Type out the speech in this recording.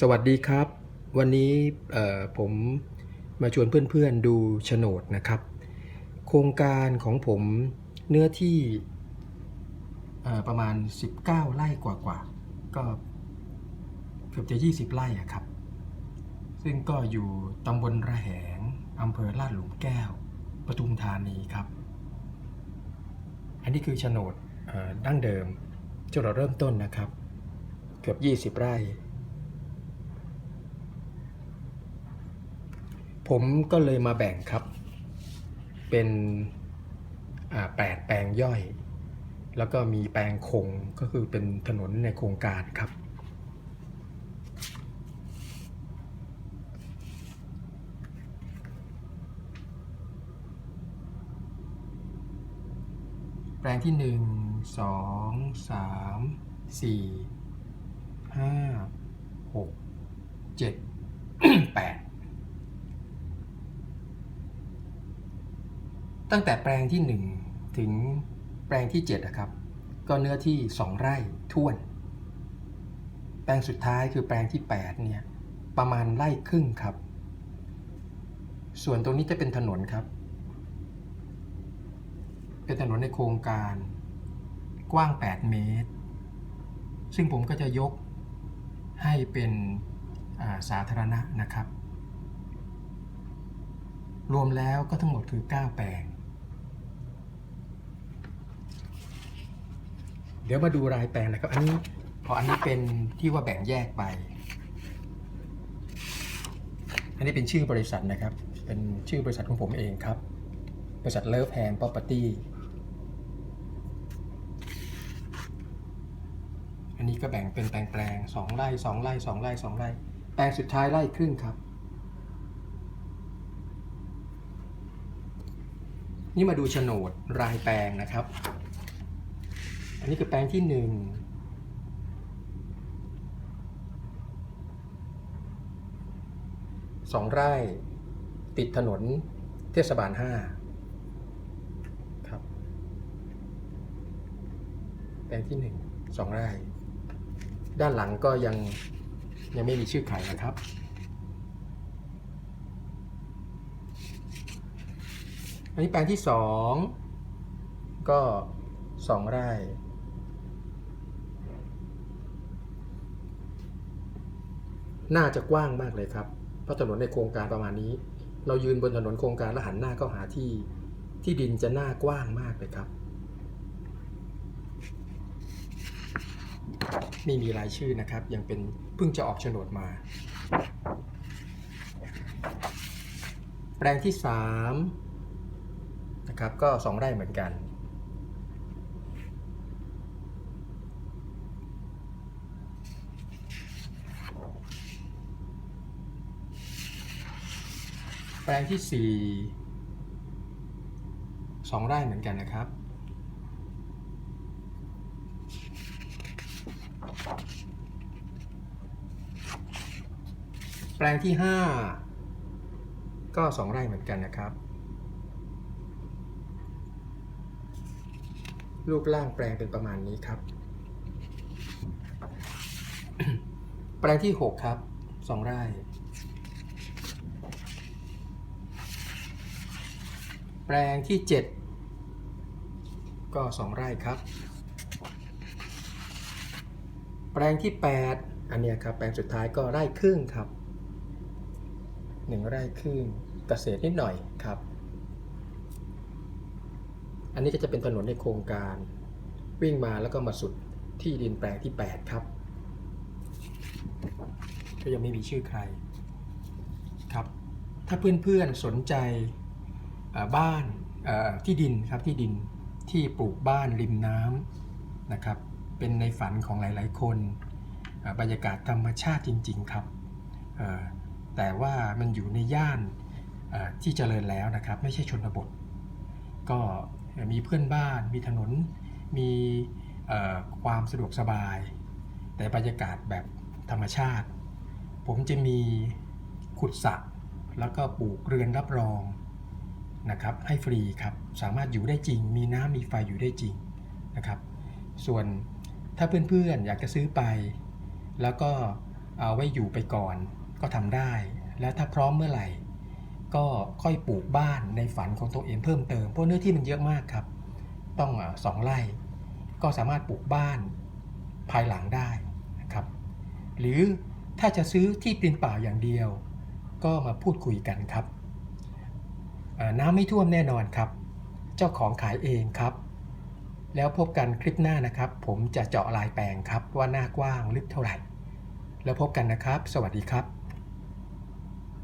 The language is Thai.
สวัสดีครับ วันนี้ผมมาชวนเพื่อนๆดูโฉนดนะครับ โครงการของผมเนื้อที่ประมาณ 19 ไร่กว่าๆก็เกือบจะ 20 ไร่ครับ ซึ่งก็อยู่ตำบลระแหงอำเภอลาดหลุมแก้วปทุมธานีครับ อันนี้คือโฉนดดั้งเดิมที่เราเริ่มต้นนะครับ เกือบ 20 ไร่ ผมก็เลยมาแบ่งครับ เป็นแปดแปลงย่อย แล้วก็มีแปลงคงก็คือเป็นถนนในโครงการครับ แปลงที่หนึ่งสองสามสี่ห้าหกเจ็ดแปด ตั้งแต่แปลงที่ 1 ถึงแปลงที่7นะครับ ก็เนื้อที่ 2 ไร่ท้วน แปลงสุดท้ายคือแปลงที่8เนี่ยประมาณไร่ครึ่งครับ ส่วนตรงนี้จะเป็นถนนครับ เป็นถนนในโครงการกว้าง 8 เมตร ซึ่งผมก็จะยกให้เป็นาสาธารณะนะครับ รวมแล้วก็ทั้งหมดคือ 9 แปลง เดี๋ยวมาดูรายแปลงนะครับ อันนี้พออันนี้เป็นที่ว่าแบ่งแยกไป อันนี้เป็นชื่อบริษัทนะครับ เป็นชื่อบริษัทของผมเองครับ บริษัท Love Hand Property อันนี้ก็แบ่งเป็นแปลงแปลงๆสองไร่สองไร่สองไร่สองไร่ แปลงสุดท้ายไร่ครึ่งครับ นี่มาดูโฉนดรายแปลงนะครับ อันนี้คือแปลงที่หนึ่งสองไร่ติดถนนเทศบาลห้าครับ แปลงที่หนึ่งสองไร่ ด้านหลังก็ยังยังไม่มีชื่อใครนะครับอันนี้แปลงที่สองก็สองไร่ น่าจะกว้างมากเลยครับเพราะถนนในโครงการประมาณนี้ เรายืนบนถนนโครงการแล้วหันหน้าเข้าหาที่ ที่ดินจะหน้ากว้างมากเลยครับ ไม่มีรายชื่อนะครับ ยังเป็นเพิ่งจะออกโฉนดมา แปลงที่สามนะครับก็สองไร่เหมือนกัน แปลงที่สี่สองไร่เหมือนกันนะครับ แปลงที่ห้าก็สองไร่เหมือนกันนะครับรูปร่างแปลงเป็นประมาณนี้ครับ แปลงที่ 6 ครับ 2 ไร่ ปลงที่ 7 ก็ 2 ไร่ครับ แปลงที่ 8 อันนี้ครับแปลงสุดท้ายก็ไร่ครึ่งครับ 1 ไร่ครึ่งเกษตรนิดหน่อยครับ อันนี้ก็จะเป็นถนนในโครงการวิ่งมาแล้วก็มาสุดที่ดินแปลงที่ 8 ครับ ก็ยังไม่มีชื่อใครครับ ถ้าเพื่อนๆสนใจ บ้านที่ดินครับที่ดินที่ปลูกบ้านริมน้ำนะครับ เป็นในฝันของหลาย ๆ คนบรรยากาศธรรมชาติจริง ๆ ครับแต่ว่ามันอยู่ในย่านที่เจริญแล้วนะครับ ไม่ใช่ชนบท ก็มีเพื่อนบ้าน มีถนน มีความสะดวกสบาย แต่บรรยากาศแบบธรรมชาติ ผมจะมีขุดสระแล้วก็ปลูกเรือนรับรอง นะครับให้ฟรีครับสามารถอยู่ได้จริง มีน้ำมีไฟอยู่ได้จริงนะครับ ส่วนถ้าเพื่อนๆอยากจะซื้อไป แล้วก็เอาไว้อยู่ไปก่อนก็ทำได้ แล้วถ้าพร้อมเมื่อไหร่ ก็ค่อยปลูกบ้านในฝันของตัวเองเพิ่มเติมเพราะเนื้อที่มันเยอะมากครับ ต้องสองไร่ก็สามารถปลูกบ้านภายหลังได้นะครับ หรือถ้าจะซื้อที่เป็นเปล่าอย่างเดียว ก็มาพูดคุยกันครับ น้ำไม่ท่วมแน่นอนครับ เจ้าของขายเองครับ แล้วพบกันคลิปหน้านะครับ ผมจะเจาะลายแปลงครับว่าหน้ากว้างลึกเท่าไหร่ แล้วพบกันนะครับ สวัสดีครับ